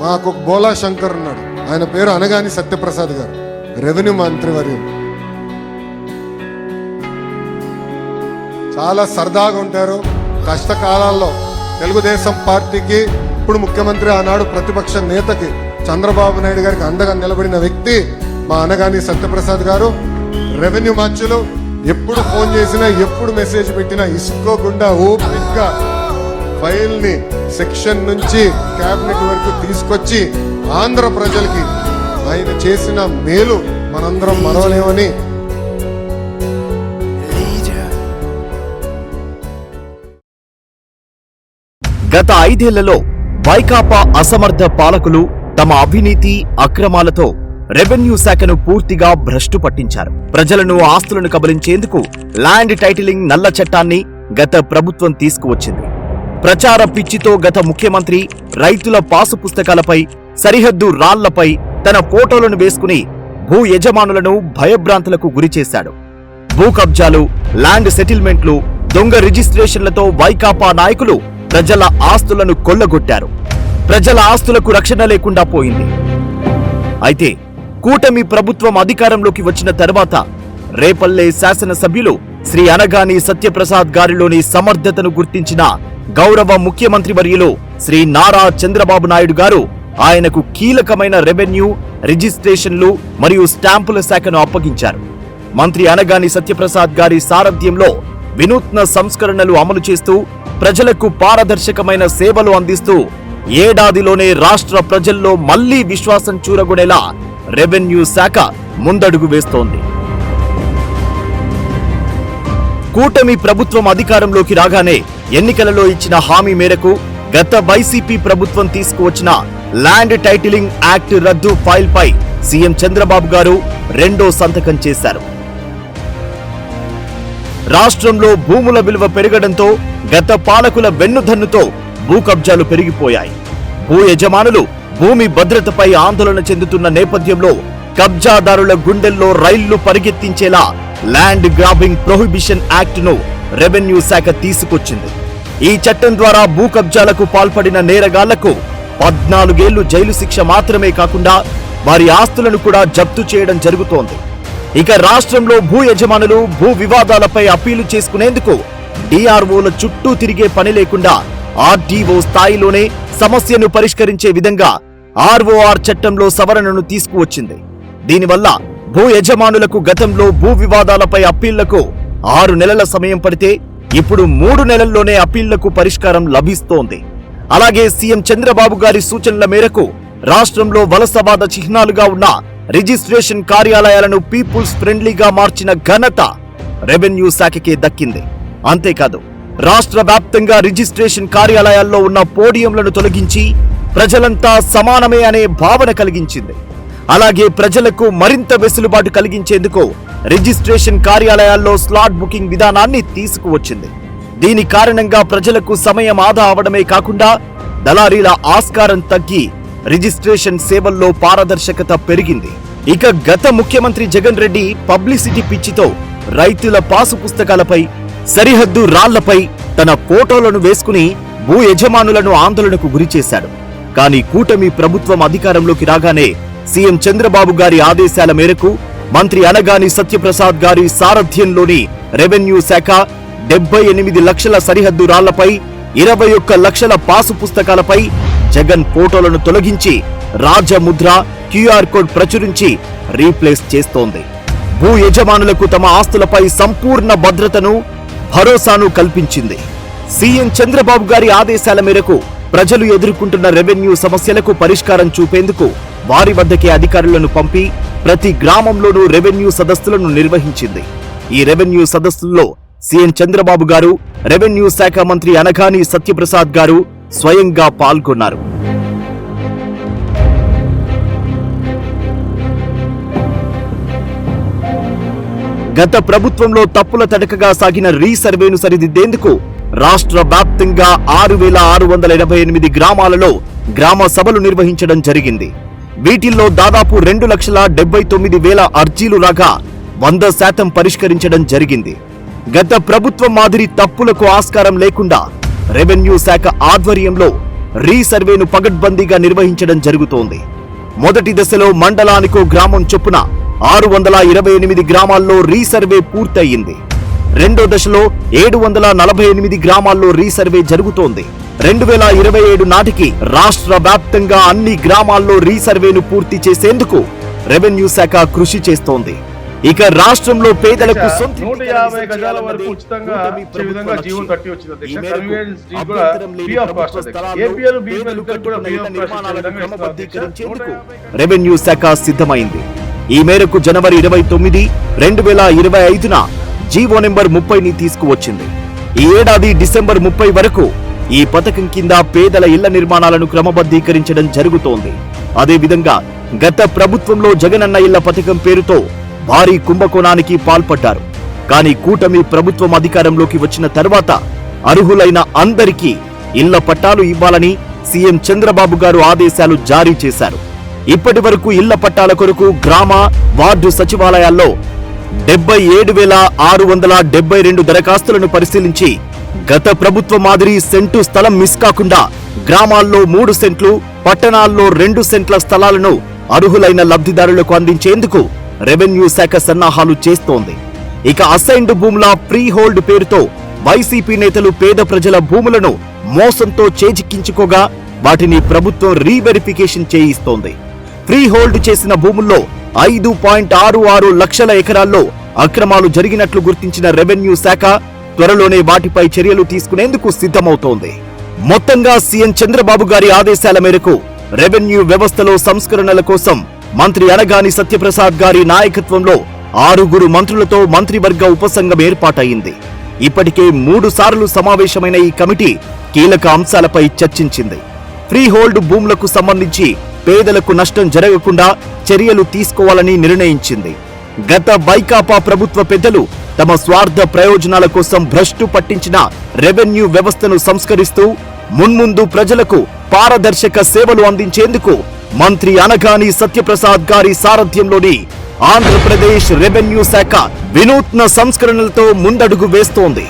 మాకు ఒక బోలా శంకర్ ఉన్నాడు. ఆయన పేరు అనగాని సత్యప్రసాద్ గారు. రెవెన్యూ మంత్రివర్యులు చాలా సరదాగా ఉంటారు. కష్టకాలాల్లో తెలుగుదేశం పార్టీకి ఇప్పుడు ముఖ్యమంత్రి ఆనాడు ప్రతిపక్ష నేతకి చంద్రబాబు నాయుడు గారికి అండగా నిలబడిన వ్యక్తి మా అనగాని సత్యప్రసాద్ గారు. రెవెన్యూ మార్చులు ఎప్పుడు ఫోన్ చేసినా ఎప్పుడు మెసేజ్ పెట్టినా ఇసుకోకుండా ఓపిక్గా ఫైల్ని సెక్షన్ నుంచి క్యాబినెట్ వరకు తీసుకొచ్చి ఆంధ్ర ప్రజలకి ఆయన చేసిన మేలు మనందరం మరవలేమని గత ఐదేళ్ళలో వైకాపా అసమర్థ పాలకులు తమ అవినీతి అక్రమాలతో రెవెన్యూ శాఖను పూర్తిగా భ్రష్టు పట్టించారు. ప్రజలను ఆస్తులను కబలించేందుకు ల్యాండ్ టైటిలింగ్ నల్ల చట్టాన్ని గత ప్రభుత్వం తీసుకువచ్చింది. ప్రచార పిచ్చితో గత ముఖ్యమంత్రి రైతుల పాసు పుస్తకాలపై సరిహద్దు రాళ్ళపై తన ఫోటోలను వేసుకుని భూ యజమానులను భయభ్రాంతులకు గురిచేశాడు భూ కబ్జాలు ల్యాండ్ సెటిల్మెంట్లు దొంగ రిజిస్ట్రేషన్లతో వైకాపా నాయకులు ప్రజల ఆస్తులను కొల్లగొట్టారు. ప్రజల ఆస్తులకు రక్షణ లేకుండా పోయింది. అయితే కూటమి ప్రభుత్వం అధికారంలోకి వచ్చిన తర్వాత రేపల్లె శాసనసభ్యులు శ్రీ అనగాని సత్యప్రసాద్ గారిలోని సమర్థతను గుర్తించిన గౌరవ ముఖ్యమంత్రి వర్యులు శ్రీ నారా చంద్రబాబు నాయుడు గారు ఆయనకు కీలకమైన రెవెన్యూ రిజిస్ట్రేషన్లు మరియు స్టాంపుల శాఖను అప్పగించారు. మంత్రి అనగాని సత్యప్రసాద్ గారి సారథ్యంలో వినూత్న సంస్కరణలు అమలు చేస్తూ ప్రజలకు పారదర్శకమైన సేవలు అందిస్తూ ఏడాదిలోనే రాష్ట్ర ప్రజల్లో మళ్ళీ విశ్వాసం చూరగొనేలా రెవెన్యూ శాఖ ముందడుగు వేస్తోంది. కూటమి ప్రభుత్వం అధికారంలోకి రాగానే ఎన్నికలలో ఇచ్చిన హామీ మేరకు గత వైసీపీ ప్రభుత్వం తీసుకువచ్చిన ల్యాండ్ టైటిలింగ్ యాక్ట్ రద్దు ఫైల్ పై సీఎం చంద్రబాబు గారు రెండో సంతకం చేశారు. రాష్ట్రంలో భూముల విలువ పెరగడంతో గత పాలకుల వెన్నుదన్నుతో భూ కబ్జాలు పెరిగిపోయాయి. భూ యజమానులు భూమి భద్రతపై ఆందోళన చెందుతున్న నేపథ్యంలో కబ్జాదారుల గుండెల్లో రైళ్ళు పరిగెత్తించేలా ల్యాండ్ గ్రాబింగ్ ప్రొహిబిషన్ యాక్ట్ను రెవెన్యూ శాఖ తీసుకొచ్చింది. ఈ చట్టం ద్వారా భూ కబ్జాలకు పాల్పడిన నేరగాళ్ళకు పద్నాలుగేళ్ళు జైలు శిక్ష మాత్రమే కాకుండా వారి ఆస్తులను కూడా జప్తు చేయడం జరుగుతోంది. ఇక రాష్ట్రంలో భూ యజమానులు భూ వివాదాలపై అప్పీలు చేసుకునేందుకు డిఆర్ఓల చుట్టూ తిరిగే పని లేకుండా ఆర్డీఓ స్థాయిలోనే సమస్యను పరిష్కరించే విధంగా ఆర్ఓఆర్ చట్టంలో సవరణను తీసుకువచ్చింది. దీనివల్ల భూ యజమానులకు గతంలో భూ వివాదాలపై అప్పీళ్ళకు ఆరు నెలల సమయం పడితే ఇప్పుడు మూడు నెలల్లోనే అప్పీళ్ళకు పరిష్కారం లభిస్తోంది. అలాగే సీఎం చంద్రబాబు గారి సూచనల మేరకు రాష్ట్రంలో వలసవాద చిహ్నాలుగా ఉన్న రిజిస్ట్రేషన్ కార్యాలయాలను పీపుల్స్ ఫ్రెండ్లీగా మార్చిన ఘనత రెవెన్యూ శాఖకే దక్కింది. అంతేకాదు రాష్ట్ర వ్యాప్తంగా రిజిస్ట్రేషన్ కార్యాలయాల్లో ఉన్న పోడియంలను తొలగించి ప్రజలంతా సమానమే అనే భావన కలిగించింది. అలాగే ప్రజలకు మరింత వెసులుబాటు కలిగించేందుకు రిజిస్ట్రేషన్ కార్యాలయాల్లో స్లాట్ బుకింగ్ విధానాన్ని తీసుకువచ్చింది. దీని కారణంగా ప్రజలకు సమయం ఆదా అవడమే కాకుండా దళారీల ఆస్కారం తగ్గి రిజిస్ట్రేషన్ సేవల్లో పారదర్శకత పెరిగింది. ఇక గత ముఖ్యమంత్రి జగన్ రెడ్డి పబ్లిసిటీ పిచ్చితో రైతుల పాసు పుస్తకాలపై సరిహద్దు రాళ్ళపై తన ఫోటోలను వేసుకుని భూ యజమానులను ఆందోళనకు గురిచేశాడు కానీ కూటమి ప్రభుత్వం అధికారంలోకి రాగానే సీఎం చంద్రబాబు గారి ఆదేశాల మేరకు మంత్రి అనగాని సత్యప్రసాద్ గారి సారథ్యంలోని రెవెన్యూ శాఖ డెబ్బై ఎనిమిది లక్షల సరిహద్దు రాళ్ళపై ఇరవై ఒక్క లక్షల పాసు పుస్తకాలపై జగన్ ఫోటోలను తొలగించి రాజముద్ర క్యూఆర్ కోడ్ ప్రచురించి రీప్లేస్ చేస్తోంది. భూ యజమానులకు తమ ఆస్తులపై సంపూర్ణ భద్రతను భరోసాను కల్పించింది. సీఎం చంద్రబాబు గారి ఆదేశాల మేరకు ప్రజలు ఎదుర్కొంటున్న రెవెన్యూ సమస్యలకు పరిష్కారం చూపేందుకు వారి వద్దకే అధికారులను పంపి ప్రతి గ్రామంలోనూ రెవెన్యూ సదస్సులను నిర్వహించింది. ఈ రెవెన్యూ సదస్సుల్లో సీఎం చంద్రబాబు గారు రెవెన్యూ శాఖ మంత్రి అనగాని సత్యప్రసాద్ గారు స్వయంగా పాల్గొన్నారు. గత ప్రభుత్వంలో తప్పుల తడకగా సాగిన రీసర్వేను సరిదిద్దేందుకు రాష్ట్ర వ్యాప్తంగా ఆరు వేల ఆరు వందల ఎనభై ఎనిమిది గ్రామాలలో గ్రామ సభలు నిర్వహించడం జరిగింది. వీటిల్లో దాదాపు రెండు లక్షల డెబ్బై తొమ్మిది వేల అర్జీలు రాగా వంద శాతం పరిష్కరించడం జరిగింది. గత ప్రభుత్వం మాదిరి తప్పులకు ఆస్కారం లేకుండా రెవెన్యూ శాఖ ఆధ్వర్యంలో రీసర్వేను పగడ్బందీగా నిర్వహించడం జరుగుతోంది. మొదటి దశలో మండలానికో గ్రామం చొప్పున ఆరు వందల ఇరవై ఎనిమిది గ్రామాల్లో రీసర్వే పూర్తయింది. రెండో దశలో ఏడు వందల నలభై ఎనిమిది గ్రామాల్లో రీసర్వే జరుగుతోంది. రెండు వేల ఇరవై ఏడు నాటికి రాష్ట్ర వ్యాప్తంగా అన్ని గ్రామాల్లో రీసర్వేను పూర్తి చేసేందుకు రెవెన్యూ శాఖ కృషి చేస్తోంది. ఇక రాష్ట్రంలో పేదలకు నూట యాభై గజాల వరకు ఉచితంగా ఇచ్చే విధంగా జీవో వచ్చింది రెవెన్యూ శాఖ సిద్ధమైంది. ఈ మేరకు జనవరి ఇరవై తొమ్మిది రెండు వేల ఇరవై ఐదున జీవో నెంబర్ ముప్పైని తీసుకువచ్చింది. ఈ ఏడాది డిసెంబర్ ముప్పై వరకు ఈ పథకం కింద పేదల ఇళ్ళ నిర్మాణాలను క్రమబద్ధీకరించడం జరుగుతోంది. అదేవిధంగా గత ప్రభుత్వంలో జగనన్న ఇళ్ళ పథకం పేరుతో భారీ కుంభకోణానికి పాల్పడ్డారు. కానీ కూటమి ప్రభుత్వం అధికారంలోకి వచ్చిన తర్వాత అర్హులైన అందరికీ ఇళ్ళ పట్టాలు ఇవ్వాలని సీఎం చంద్రబాబు గారు ఆదేశాలు జారీ చేశారు. ఇప్పటి వరకు ఇళ్ళ పట్టాల కొరకు గ్రామ వార్డు సచివాలయాల్లో డెబ్బై ఏడు వేల ఆరు వందల డెబ్బై రెండు దరఖాస్తులను పరిశీలించి గత ప్రభుత్వ మాదిరి సెంటు స్థలం మిస్ కాకుండా గ్రామాల్లో మూడు సెంట్లు పట్టణాల్లో రెండు సెంట్ల స్థలాలను అర్హులైన లబ్ధిదారులకు అందించేందుకు రెవెన్యూ శాఖ సన్నాహాలు చేస్తోంది. ఇక అసైన్డ్ భూముల ప్రీ హోల్డ్ పేరుతో వైసీపీ నేతలు పేద ప్రజల భూములను మోసంతో చేజిక్కించుకోగా వాటిని ప్రభుత్వం రీవెరిఫికేషన్ చేయిస్తోంది. ఫ్రీ హోల్డ్ చేసిన భూముల్లో ఐదు పాయింట్ ఆరు ఆరు లక్షల ఎకరాల్లో అక్రమాలు జరిగినట్లు గుర్తించిన రెవెన్యూ శాఖ త్వరలోనే వాటిపై చర్యలు తీసుకునేందుకు సిద్ధమవుతోంది. మొత్తంగా సీఎం చంద్రబాబు గారి ఆదేశాల మేరకు రెవెన్యూ వ్యవస్థలో సంస్కరణల కోసం మంత్రి అనగాని సత్యప్రసాద్ గారి నాయకత్వంలో ఆరుగురు మంత్రులతో మంత్రివర్గ ఉపసంఘం ఏర్పాటయింది. ఇప్పటికే మూడు సార్లు సమావేశమైన ఈ కమిటీ కీలక అంశాలపై చర్చించింది. ఫ్రీహోల్డ్ భూములకు సంబంధించి పేదలకు నష్టం జరగకుండా చర్యలు తీసుకోవాలని నిర్ణయించింది. గత వైకాపా ప్రభుత్వ పెద్దలు తమ స్వార్థ ప్రయోజనాల కోసం భ్రష్టు పట్టించిన రెవెన్యూ వ్యవస్థను సంస్కరిస్తూ మున్ముందు ప్రజలకు పారదర్శక సేవలు అందించేందుకు మంత్రి అనగాని సత్యప్రసాద్ గారి సారథ్యంలోని ఆంధ్రప్రదేశ్ రెవెన్యూ శాఖ వినూత్న సంస్కరణలతో ముందడుగు వేస్తోంది.